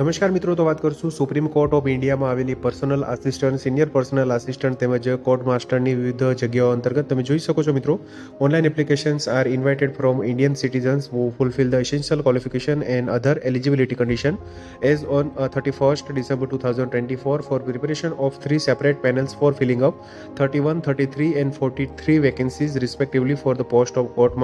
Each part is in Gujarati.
નમસ્કાર મિત્રો તો વાત કરશું સુપ્રીમ કોર્ટ ઓફ ઇન્ડિયામાં આવેલી personal assistant senior personal assistant તેમજ કોર્ટ માસ્ટરની વિવિધ જગ્યાઓ અંતર્ગત તમે જોઈ શકો છો મિત્રો online applications are invited from Indian citizens who fulfill the essential qualification and other eligibility condition as on uh, 31st December 2024 for preparation of three separate panels for filling up 31, 33 and 43 vacancies respectively for the post of court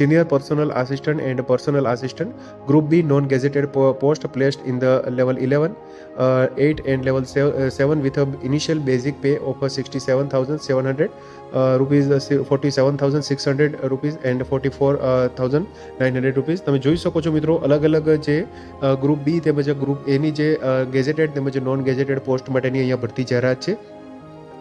master, shorthand group A gazetted post, senior personal assistant and personal assistant group b non-gazetted po- post placed in the level 11 uh, 8 and level 7, uh, 7 with a initial basic pay of uh, 67700 uh, rupees uh, 47600 rupees and 44900 rupees તમે જોઈ શકો છો મિત્રો અલગ અલગ જે ગ્રુપ બી તેમજ ગ્રુપ એની જે ગેઝેટેડ તેમજ નોન ગેઝેટેડ પોસ્ટ માટેની અહીંયા ભરતી જાહેરાત છે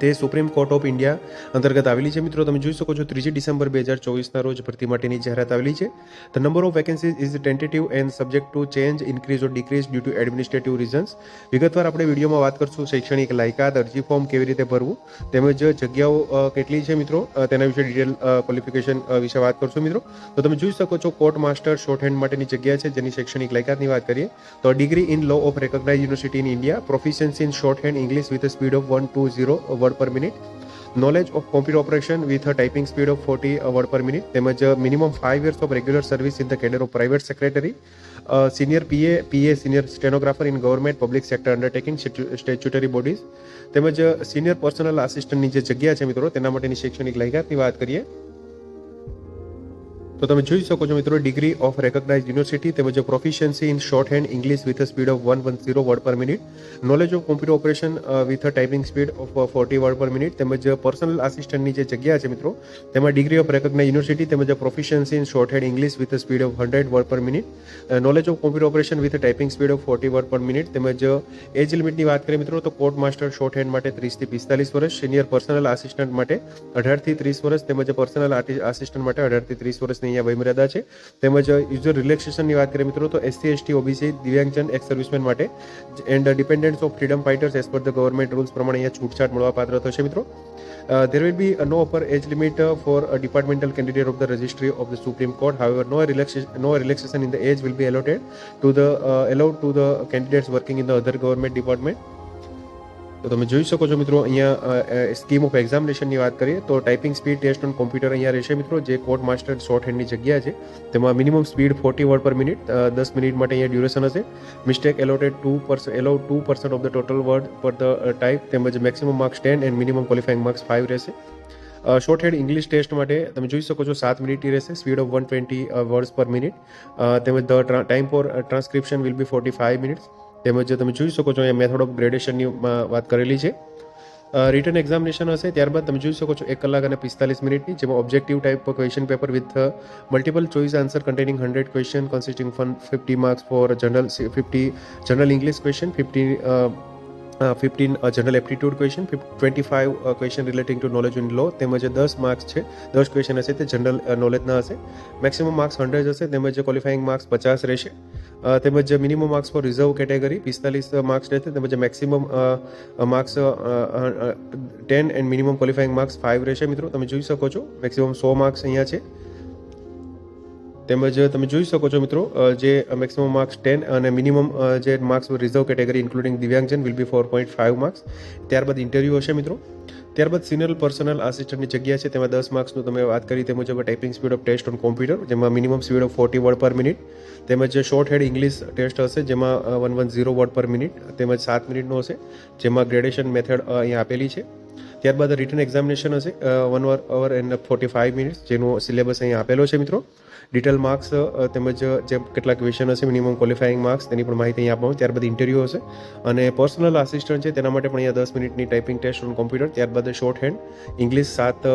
તે સુપ્રીમ કોર્ટ ઓફ ઇન્ડિયા અંતર્ગત આવેલી છે. મિત્રો, તમે જોઈ શકો છો, ત્રીજી ડિસેમ્બર બે હજાર ચોવીસના રોજ ભરતી માટેની જાહેરાત આવેલી છે. The number of vacancies is tentative and subject to change increase or decrease due to administrative reasons વિગતવાર આપણે વિડીયોમાં વાત કરશું શૈક્ષણિક લાયકાત, અરજી ફોર્મ કેવી રીતે ભરવું, તેમજ જગ્યાઓ કેટલી છે મિત્રો તેના વિશે ડિટેલ ક્વોલિફિકેશન વિશે વાત કરશું મિત્રો. તો તમે જોઈ શકો છો કોર્ટ માસ્ટર શોર્ટ હેન્ડ માટેની જગ્યા છે, જેની શૈક્ષણિક લાયકાતની વાત કરીએ, તો degree in law of recognise university in India proficiency in short hand English with speed of one two zero word per minute knowledge of computer operation with a typing speed of forty word per minute તેમજ minimum five years of regular service in the cadre of private secretary senior PA PA senior stenographer in government public sector undertaking statutory bodies તેમજ સિનિયર પર્સનલ આસિસ્ટન્ટની જે જગ્યા છે મિત્રો, તેના માટેની શૈક્ષણિક લાયકાતની વાત કરીએ. તો તમે જોઈ શકો છો મિત્રો ડિગ્રી ઓફ રેકગ્નાઇઝ યુનિવર્સિટી તેમજ proficiency in shorthand English with speed of one one zero word per minute knowledge of computer operation with typing speed of forty word per minute તેમજ પર્સનલ આસિસ્ટન્ટની જે જગ્યા છે મિત્રો, તેમાં ડિગ્રી ઓફ રેકગ્નાઇઝ યુનિવર્સિટી તેમજ proficiency in shorthand English with speed of hundred word per minute knowledge of computer operation with typing speed of forty word per minute તેમજ એજ લિમિટની વાત કરીએ મિત્રો, તો કોર્ટ માસ્ટર શોર્ટ હેન્ડ માટે ત્રીસથી પિસ્તાલીસ વર્ષ સિનિયર પર્સનલ આસિસ્ટન્ટ માટે અઢારથી ત્રીસ વર્ષ તેમજ પર્સનલ આસિસ્ટન્ટ માટે અઢારથી ત્રીસ વર્ષની અહીંયા વયમર્યાદા છે તેમજ યુઝર રિલેક્સેશનની વાત કરીએ મિત્રો તો એસસી એસટી ઓબીસી દિવ્યાંગજન એક્સ સર્વિસમેન માટે and dependence of freedom fighters as per the government rules પ્રમાણે અહીંયા છૂટછાટ મળવા પાત્ર થશે મિત્રો no upper age limit uh, for a departmental candidate of the registry of the supreme court however no relaxation no relaxation in the age will be allotted to the uh, allowed to the candidates working in the other government department તો તમે જોઈ શકો છો મિત્રો, અહીંયા સ્કીમ ઓફ એક્ઝામિનેશનની વાત કરીએ, તો typing speed test on computer અહીંયા રહેશે મિત્રો, જે કોર્ટ માસ્ટર શોર્ટ હેન્ડની જગ્યા છે. તેમાં minimum speed forty word per minute દસ મિનિટ માટે અહીંયા ડ્યુરેશન હશે. Mistake allotted two percent allow two percent of the total word per the type તેમજ maximum marks ten and minimum qualifying marks five રહેશે. શોર્ટ હેડ ઇંગ્લિશ ટેસ્ટ માટે તમે જોઈ શકો છો સાત મિનિટની રહેશે speed of one twenty words per minute તેમજ the time for transcription will be forty five minutes તેમજ તમે જોઈ શકો છો, અહીંયા મેથડ ઓફ ગ્રેડેશનની વાત કરેલી છે. રિટર્ન એક્ઝામિનેશન હશે, ત્યારબાદ તમે જોઈ શકો છો, એક કલાક અને પિસ્તાલીસ મિનિટની, જેમાં objective type question paper with multiple choice answer containing hundred question consisting fun fifty marks for general fifty general English question fifty fifteen general aptitude question twenty five question relating to knowledge in law તેમજ દસ માર્ક્સ છે, દસ ક્વેશ્ચન હશે તે જનરલ નોલેજના હશે. મેક્સિમમ માર્ક્સ હંડ્રેડ હશે, તેમજ ક્વોલિફાઇંગ માર્ક્સ પચાસ રહેશે. તેમજ minimum marks for reserve category પિસ્તાલીસ માર્ક્સ રહેશે, તેમજ maximum marks ten and minimum qualifying marks five રહેશે મિત્રો. તમે જોઈ શકો છો મેક્સિમમ સો માર્ક્સ અહીંયા છે. તેમજ તમે જોઈ શકો છો મિત્રો જે મેક્સિમમ માર્ક્સ ટેન અને મિનિમમ જે marks reserve category including દિવ્યાંગજન will be four point five marks ત્યારબાદ ઇન્ટરવ્યૂ હશે મિત્રો. ત્યારબાદ સિનિયર પર્સનલ આસિસ્ટન્ટની જગ્યા છે, તેમાં દસ માર્ક્સનું તમે વાત કરી તે મુજબ typing speed of test on computer જેમાં minimum speed of forty word per minute તેમજ શોર્ટ હેડ ઇંગ્લિશ ટેસ્ટ હશે, જેમાં one one zero word per minute તેમજ સાત મિનિટનો હશે, જેમાં ગ્રેડેશન મેથડ અહીંયા આપેલી છે. ત્યારબાદ રિટર્ન એક્ઝામિનેશન હશે. One hour hour and forty five minutes જેનો સિલેબસ અહીંયા આપેલો છે મિત્રો. ડિટેલ માર્ક્સ તેમજ જે કેટલા ક્વેશ્ચન હશે મિનિમમ ક્વોલિફાઇંગ માર્ક્સ તેની પણ માહિતી અહીંયા આપવામાં ત્યારબાદ ઇન્ટરવ્યૂ હશે. અને પર્સનલ આસિસ્ટન્ટ છે, તેના માટે પણ અહીંયા દસ મિનિટની ટાઈપિંગ ટેસ્ટ ઓન કોમ્પ્યુટર ત્યારબાદ શોર્ટ હેન્ડ ઇંગ્લિશ સાત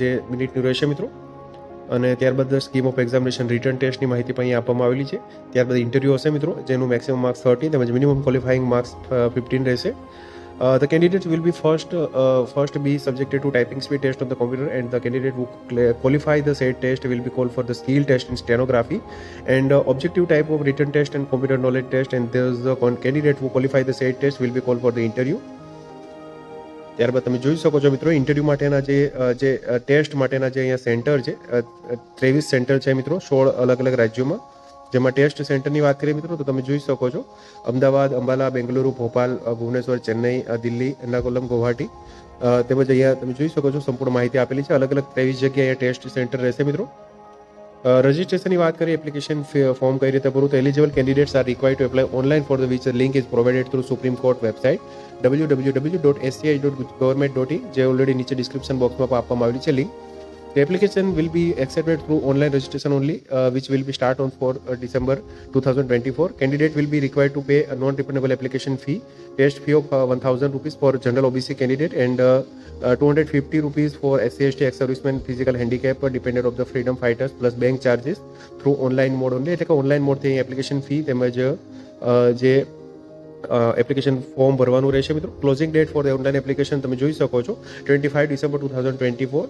જે મિનિટનું રહેશે મિત્રો. અને ત્યારબાદ સ્કીમ ઓફ એક્ઝામિનેશન રિટર્ન ટેસ્ટની માહિતી પણ અહીંયા આપવામાં આવેલી છે. ત્યારબાદ ઇન્ટરવ્યૂ હશે મિત્રો, જેનું મેક્સિમમ માર્ક્સ થર્ટી તેમજ મિનિમમ ક્વોલિફાઇંગ માર્ક્સ ફિફ્ટીન રહેશે. Uh, the candidates will be first uh, first be subjected to typing speed test on the computer and the candidate who cl- qualify the said test will be called for the skill test in stenography and uh, objective type of written test and computer knowledge test and there's the con- candidate who qualify the said test will be called for the interview ત્યારબાદ તમે જોઈ શકો છો મિત્રો ઇન્ટરવ્યૂ માટેના જે અ, જે ટેસ્ટ માટેના જે અહીંયા સેન્ટર છે ત્રેવીસ સેન્ટર છે મિત્રો સોળ અલગ અલગ રાજ્યોમાં જેમાં ટેસ્ટ સેન્ટરની વાત કરીએ મિત્રો, તો તમે જોઈ શકો છો. અમદાવાદ, અંબાલા, બેંગલુરુ, ભોપાલ ભુવનેશ્વર, ચેન્નઈ દિલ્હી, એર્નાકુલમ, ગુવાહાટી. તેમજ અહીંયા તમે જોઈ શકો છો સંપૂર્ણ માહિતી આપેલી છે. અલગ અલગ ત્રેવીસ જગ્યાએ અહીંયા ટેસ્ટ સેન્ટર રહેશે મિત્રો. રજિસ્ટ્રેશનની વાત કરીએ, એપ્લિકેશન ફોર્મ કઈ રીતે ભરવું, તો eligible candidates are require to apply online for the which link is provided through Supreme Court website W W W dot SCI dot government dot in જે ઓલરેડી નીચે ડિસ્ક્રિપ્શન બોક્સમાં આપવામાં આવેલી છે link The application will be accepted through online registration only, uh, which will be start on 4 uh, December 2024. Candidate will be required to pay a non-refundable application fee, test fee of uh, 1,000 rupees for general OBC candidate and uh, uh, 250 rupees for SCST ex-servicemen, physical handicap, uh, dependent of the freedom fighters plus bank charges through online mode only. એટલે કે ઓનલાઈન મોડથી એપ્લિકેશન ફી તેમજ અ, જે એપ્લિકેશન ફોર્મ ભરવાનું રહેશે મિત્રો closing date for online application તમે જોઈ શકો છો twenty five December two thousand twenty four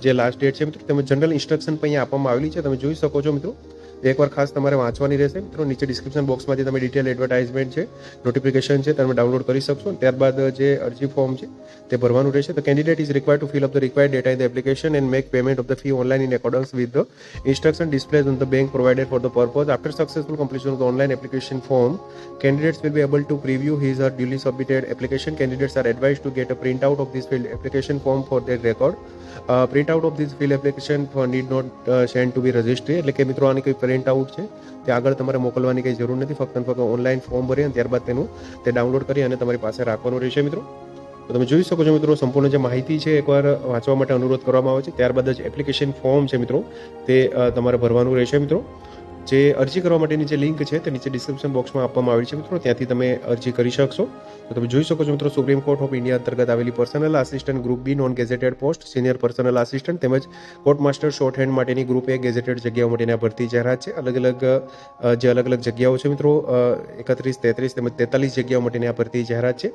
જે લાસ્ટ ડેટ છે, મિત્રો તમે જનરલ ઇન્સ્ટ્રક્શન પણ અહીંયા આપવામાં આવેલી છે, તમે જોઈ શકો છો, મિત્રો. એકવાર ખાસ તમારે વાંચવાની રહેશે મિત્રો નીચે ડિસ્ક્રિપ્શન બોક્સમાંથી તમે ડિટેલ એડવર્ટાઇઝમેન્ટ છે નોટિફિકેશન છે તમે ડાઉનલોડ કરી શકશો ત્યારબાદ જે અરજી ફોર્મ છે તે ભરવાનું રહેશે તો candidate is required to fill up the required data in the application and make payment of the fee online in accordance with the instruction displayed on the bank provided for the purpose. After successful completion of the online application form, candidates will be able to preview his or duly submitted application. Candidates are advised to get a printout of this filled application form for their record. Uh, printout of this filled application for need not uh, send to be registry એટલે કે મિત્રો આની કોઈ પ્રિન્ટ આઉટ છે તે આગળ તમારે મોકલવાની કંઈ જરૂર નથી, ફક્ત ફક્ત ઓનલાઈન ફોર્મ ભરી અને ત્યારબાદ તેનું તે ડાઉનલોડ કરી અને તમારી પાસે રાખવાનું રહેશે મિત્રો. તો તમે જોઈ શકો છો મિત્રો, સંપૂર્ણ જે માહિતી છે એકવાર વાંચવા માટે અનુરોધ કરવામાં આવે છે, ત્યારબાદ જ એપ્લિકેશન ફોર્મ છે મિત્રો, તે તમારે ભરવાનું રહેશે મિત્રો. જે અરજી કરવા માટેની જે લિંક છે તે નીચે ડિસ્ક્રિપ્શન બોક્સમાં આપવામાં આવી છે મિત્રો. ત્યાંથી તમે અરજી કરી શકશો. તો તમે જોઈ શકો છો મિત્રો સુપ્રીમ કોર્ટ ઓફ ઇન્ડિયા અંતર્ગત આવેલી personal assistant group B non gazetted post senior personal assistant તેમજ કોર્ટ માસ્ટર શોર્ટ હેન્ડ માટેની ગ્રુપ એ ગેઝેટેડ જગ્યાઓ માટેની ભરતી જાહેરાત છે. અલગ અલગ જે અલગ અલગ જગ્યાઓ છે મિત્રો એકત્રીસ, તેત્રીસ તેમજ તેતાલીસ જગ્યાઓ માટેની આ ભરતી જાહેરાત છે.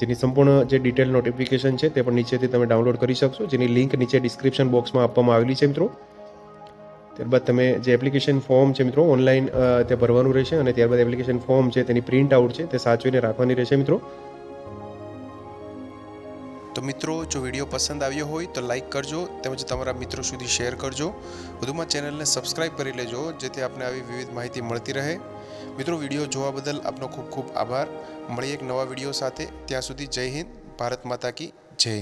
જેની સંપૂર્ણ જે ડિટેલ નોટિફિકેશન છે તે પણ નીચેથી તમે ડાઉનલોડ કરી શકશો. જેની લિંક નીચે ડિસ્ક્રિપ્શન બોક્સમાં આપવામાં આવેલી છે મિત્રો. ત્યારબાદ તમે જે એપ્લિકેશન ફોર્મ છે મિત્રો ઓનલાઈન તે ભરવાનું રહેશે અને ત્યારબાદ એપ્લિકેશન ફોર્મ છે તેની પ્રિન્ટ આઉટ છે તે સાચવીને રાખવાની રહેશે મિત્રો. તો મિત્રો, જો વીડિયો પસંદ આવ્યો હોય તો લાઈક કરજો તેમજ તમારા મિત્રો સુધી શેર કરજો. વધુમાં ચેનલને સબસ્ક્રાઇબ કરી લેજો, જેથી આપને આવી વિવિધ માહિતી મળતી રહે. મિત્રો, વીડિયો જોવા બદલ આપનો ખૂબ ખૂબ આભાર. મળીએ એક નવા વીડિયો સાથે. ત્યાં સુધી જય હિન્દ, ભારત માતા કી જય.